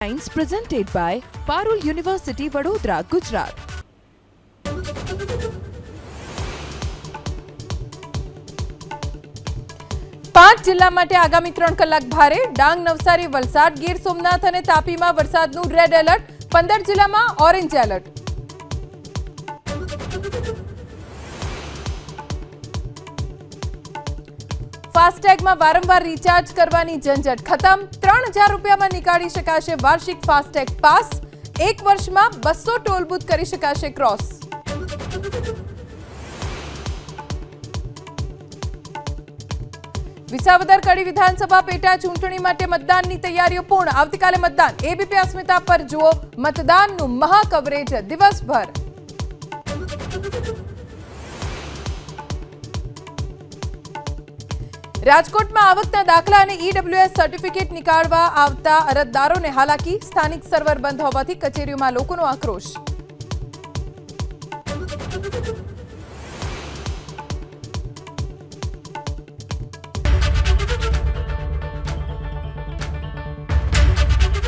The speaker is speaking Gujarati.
Lines presented by Parul University, Vadodara, Gujarat. પાંચ જિલ્લા માટે આગામી ત્રણ કલાક ભારે ડાંગ નવસારી વલસાડ ગીર સોમનાથ અને તાપીમાં વરસાદનું રેડ એલર્ટ પંદર જિલ્લામાં ઓરેન્જ એલર્ટ ફાસ્ટેગમાં વારંવાર રિચાર્જ કરવાની ઝંઝટ. ખતમ. ત્રણ હજાર રૂપિયામાં નીકાળી શકાશે વાર્ષિક ફાસ્ટેગ પાસ. એક વર્ષમાં બસો ટોલબૂથ કરી શકાશે ક્રોસ. વિસાવદર કડી વિધાનસભા પેટા ચૂંટણી માટે મતદાનની તૈયારીઓ પૂર્ણ. આવતીકાલે મતદાન. એબીપી અસ્મિતા પર જુઓ મતદાનનું મહાકવરેજ દિવસભર. રાજકોટમાં આવકના દાખલા અને ઈડબ્લ્યુએસ સર્ટિફિકેટ નીકાળવા આવતા અરજદારોને હાલાકી, સ્થાનિક સર્વર બંધ હોવાથી કચેરીઓમાં લોકોનો આક્રોશ.